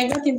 नाही ग तीन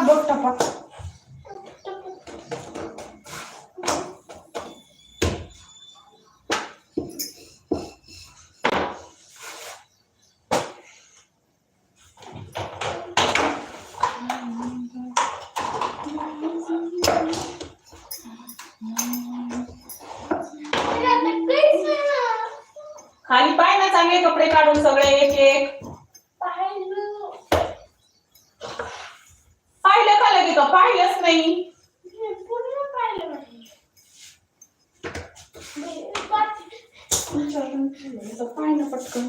टपक बघ टपक खाली पाय ना चांगले कपडे काढून सगळे एक एक पाहिलं का लगे का पाहिलंच नाही. पाहिलं पटकन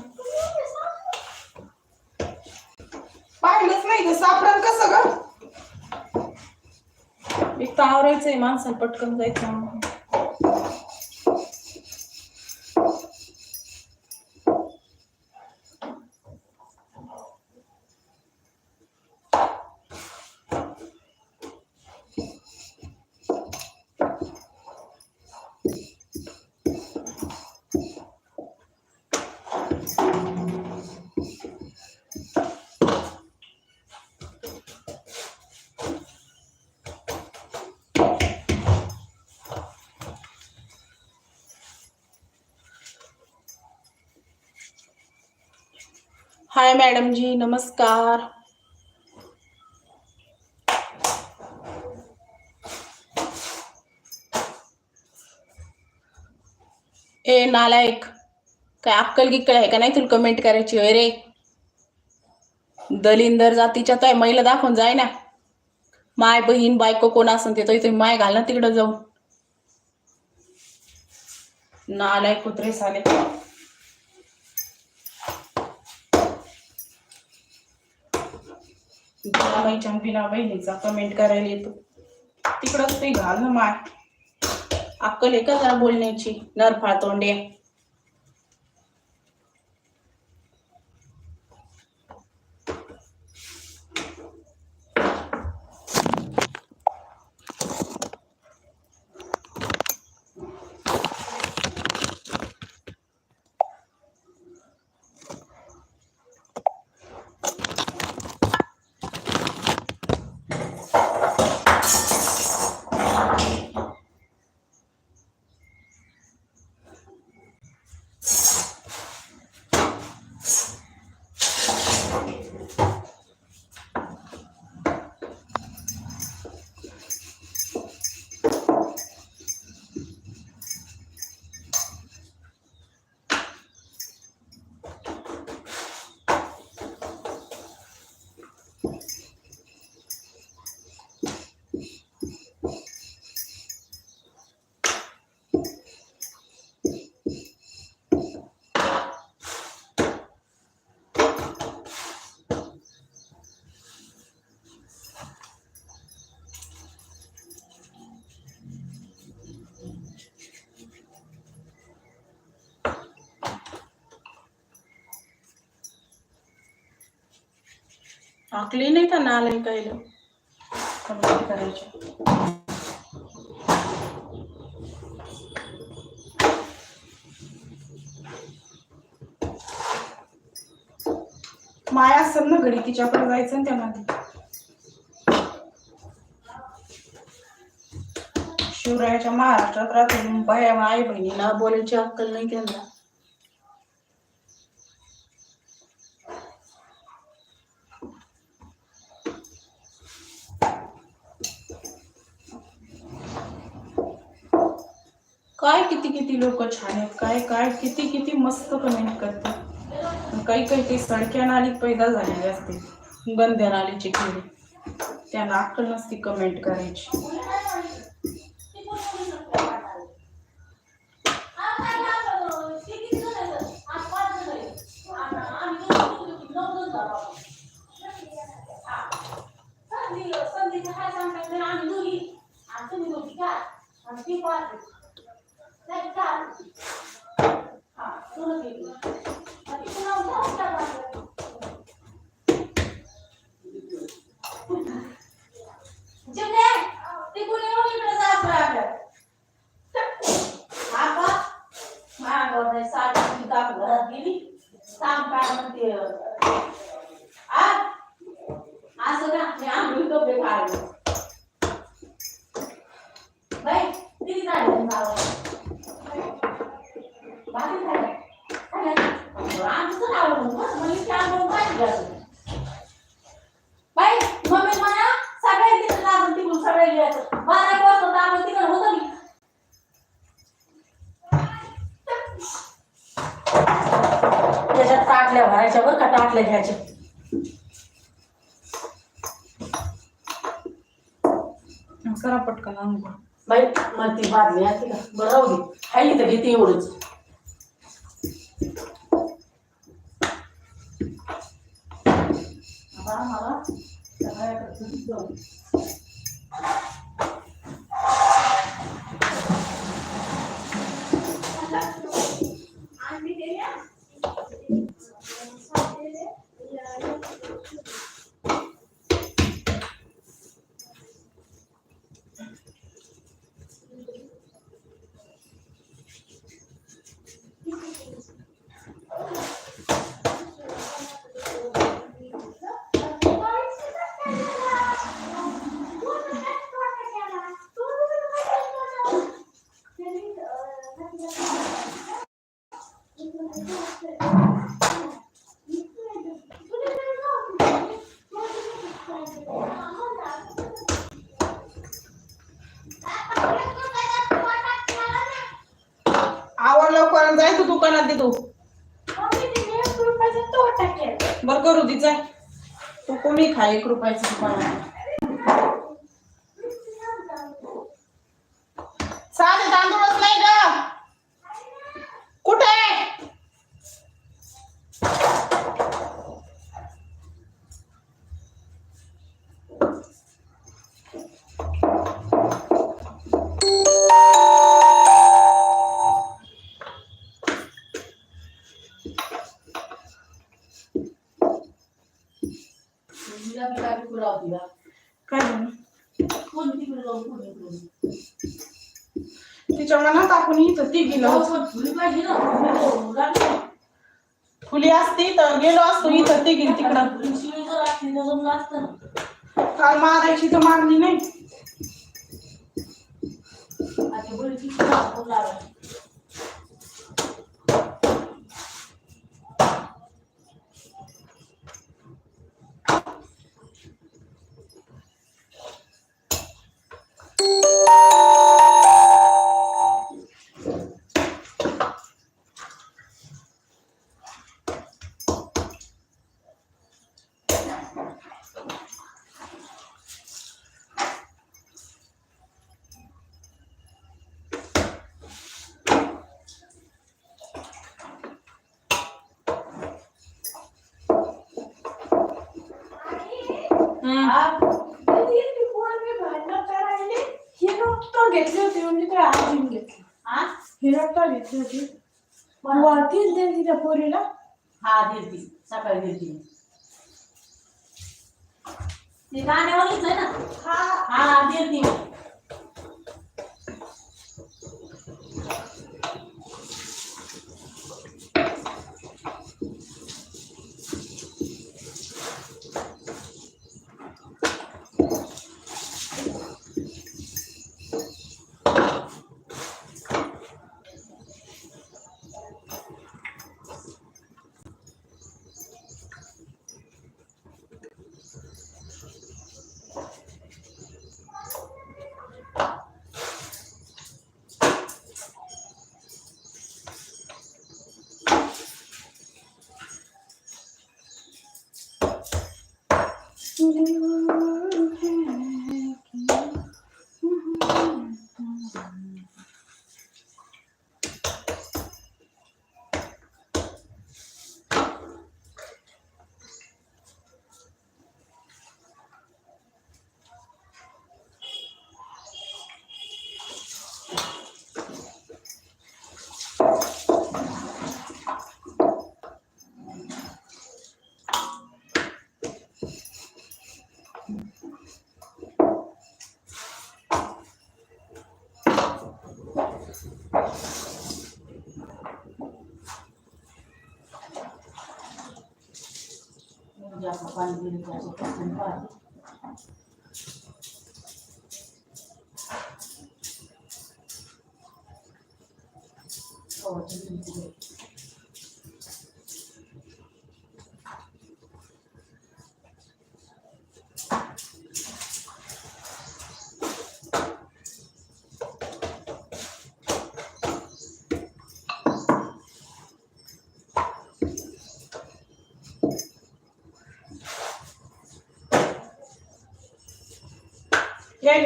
पाहिलंच नाही ग सापडन कसं ग? एक तर आवरायचंय माणसाला पटकन जायचं हाय मॅडम जी नमस्कार. ए नालायक काय अक्कल गिक्कल आहे का नाही तुला कमेंट करायची? होय रे. दलिंदर जातीच्या तर महिला दाखवून जाय ना. माय बहीण बायको कोण असन ते तुम्ही माय घाल ना तिकडं जाऊन. नालायक कुत्रे साले. बिना बहिणीचा कमेंट करायला येतो. तिकडंच ते घाल ना माय. अक्कल आहे जरा बोलण्याची? नरफाळ तोंडे आकली नाही का नालाय कायला कमेंट करायची. माया असेल ना घरी तिच्याकडे जायचं ना त्यामध्ये शिवरायाच्या महाराष्ट्रात राहते बाया आई बहिणीला बोलायची अक्कल नाही त्यांना काय किती लोक छान आहेत काय काय किती किती मस्त कमेंट करतात. काही काही ते सडक्या नालीत पैदा झालेले असते गंध्या नालीचे खेळी त्यांना अक्कल नसती कमेंट करायची असं ना मी आंघोळी कपडे काढले बाई किती काढले बाकी काय आमचं आवडलं म्हणजे ते आंघोळ पाहिजे असं बाई मम्मी म्हणा सगळे तिकडे लागून तिकडून सगळे घ्यायचं बारा एक वाजता आम्ही तिकडे होतं की त्याच्यात टाकल्या भरायच्या बरं का टाकल्या घ्यायच्या करा पटकन बाई मला ती बादली आहे तिला बरं राहू दे. हाय इथं घेते एवढंच आता आम्हाला सगळ्याकडे तुझीच जाऊ. आवड लवकर जाय तू दुकानात दे तू बर करू दे जाय तू कोणी खा एक काय तिकडे तिच्या मनात आपण इथं ती गेलो फुली पाहिजे असती तर गेलो असतो इथं ती गेली तिकडं. जर असतं काल मारायची तर मारली नाही आता बरी किती लागून लागली. हम्म. हा? घेतली होती म्हणजे काय आजीन घेतली हा? हिरकता घेतली होती. वरतीच दे तिच्या पोरीला. हा देते सकाळी देते ते. गाण्यावालीच आहे ना? हा. हा you. देते टाकलं पाणी बिणी करायचं पटकन पाणी. हो,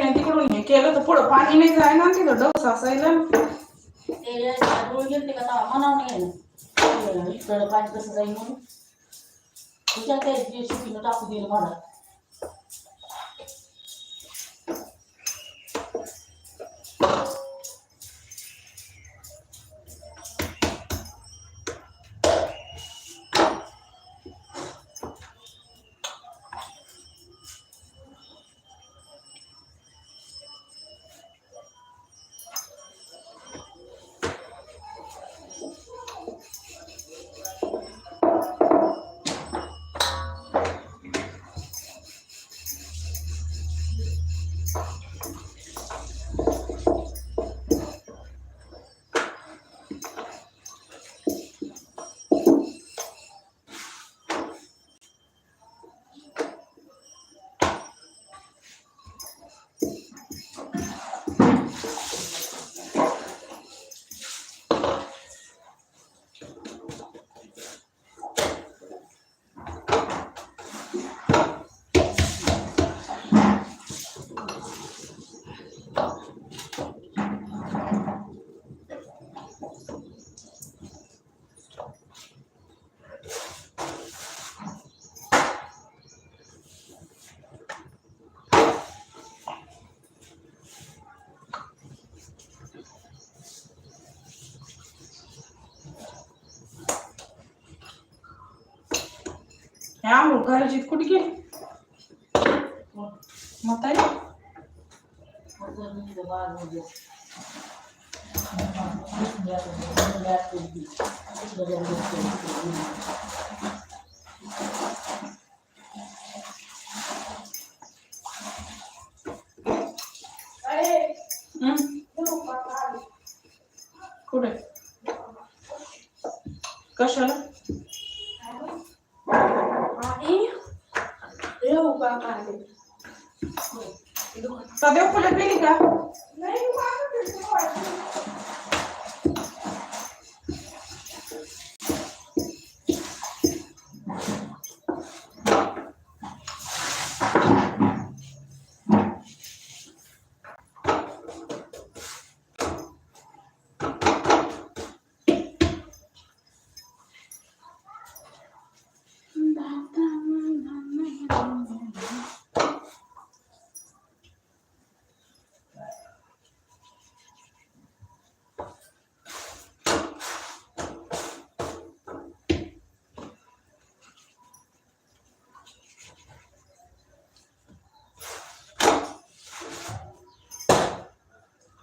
नाही तिकडून हे केलं तर पुढं पाणी नाही जाय ना तिथं डोस असायला. ते का नाही इकडं पाणी कसं जाईल म्हणून? तुझ्या त्या टाकू दिलं मला. हे आंघोळ करायची कुठे गेली? हं? कुठे? कशाला आई येऊ का काढे सदैव फुलं पेली का नाही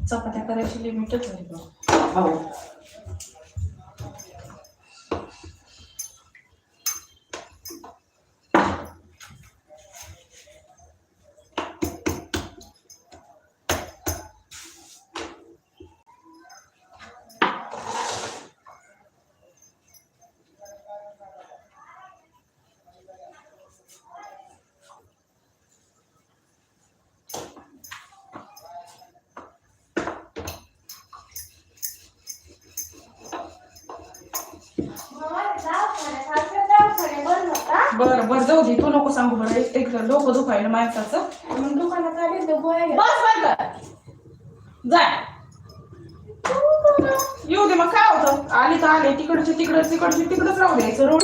चपात्या करायची लिमिटच आहे बा हो. नको सांगू बरं एक एक डोकं दुखायला माणसाचं. मग दुकानात आले गोळ्या घ्या बस बंद जाय. येऊ दे मग काय होतं? आली तर आले. तिकडचे तिकडं तिकडचे तिकडच राहू द्यायचं रोड.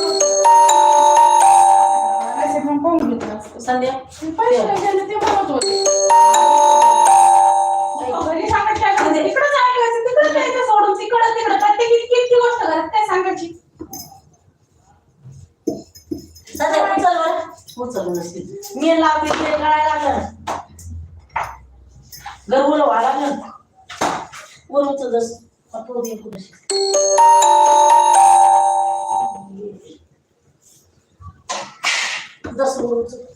असे पण पाहून घेतलं संध्या पैसे ते म्हणत होते. घरी काय? तिकडं जायचं तिकडं जायचं. बरं नसतील मी लावली ते काय लागलं. घर बोल लागलं. वरूच जस जस तो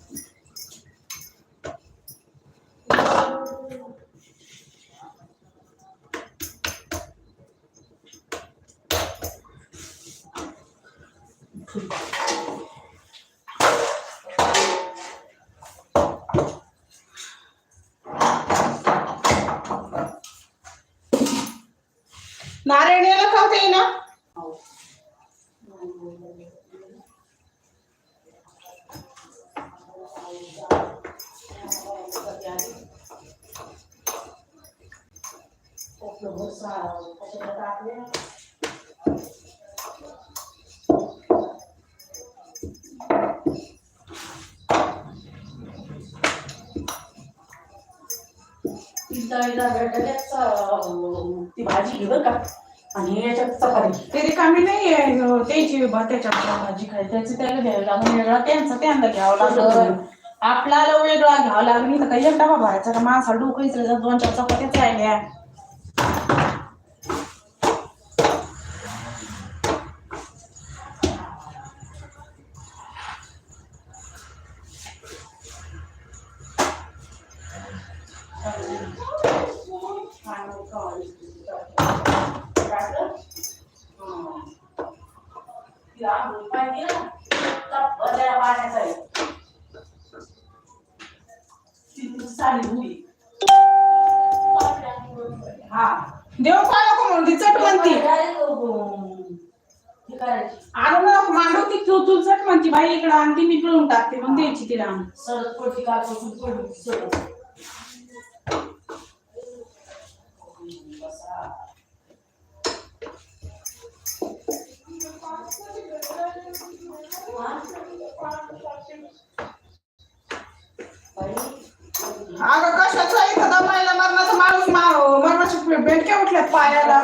दसरूच नारायणीला खावते ना ती भाजी घे बरं का आणि याच्यात चपाती ते रिकामी नाही आहे त्याची भात्याच्या भाजी खायची त्याचं त्याला द्यावं लागून वेगळा त्यांचा त्यांना घ्यावं लागलं आपल्याला वेगळा घ्यावं लागली तर काही एक डबा भरायचा का माणसा डोकं दोन चार चपात्याच राहिल्या आणून मांडवती तू तू चट म्हणती बाई इकडं आणती मी पिळून टाकते मग द्यायची तिला आणून. सरत पडती का पडती सरत अगं कशाचा इथं दमायला मरणाचा माणूस मारो. मरणाचे बेडक्या उठल्यात पायाला.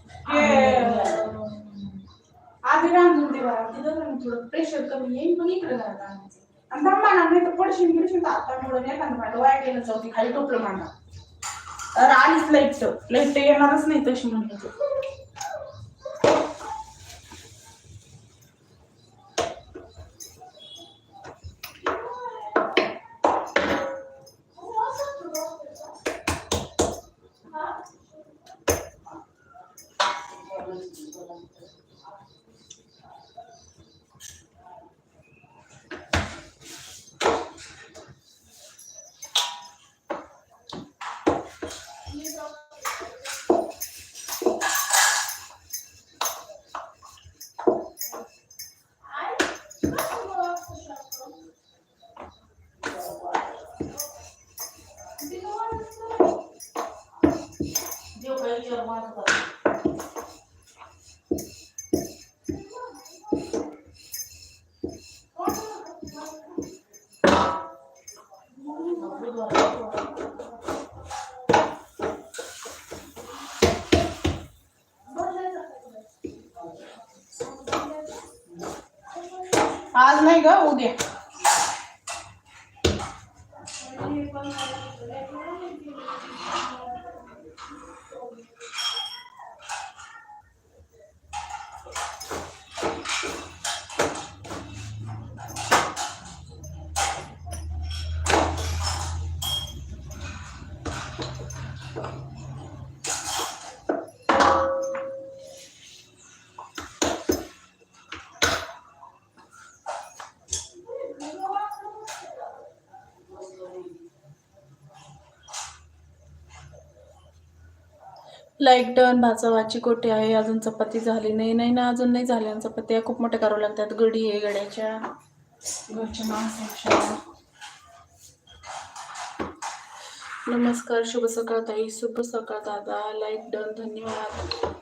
आधी रांधून दे बरं तिथं पण थोडं प्रेशर कमी येईल मग इकडे घरात आणायचं आणि दम नाही तर पडशील गिडशील तर आता मोडून एखादं भांडं वाया गेलं चौथी खाली टोपलं मांडा. तर आलीच लाइट लाइट येणारच नाही तशी म्हणलं नाही लाईक डन भाचा वाची कोटी आहे अजून चपाती झाली नाही नाही ना अजून नाही झाल्या. चपात्या खूप मोठ्या करावं लागतात. गडी आहे गड्याच्या. घरच्या माणसाच्या नमस्कार शुभ सकाळ ताई. शुभ सकाळ दादा. लाईक डन धन्यवाद.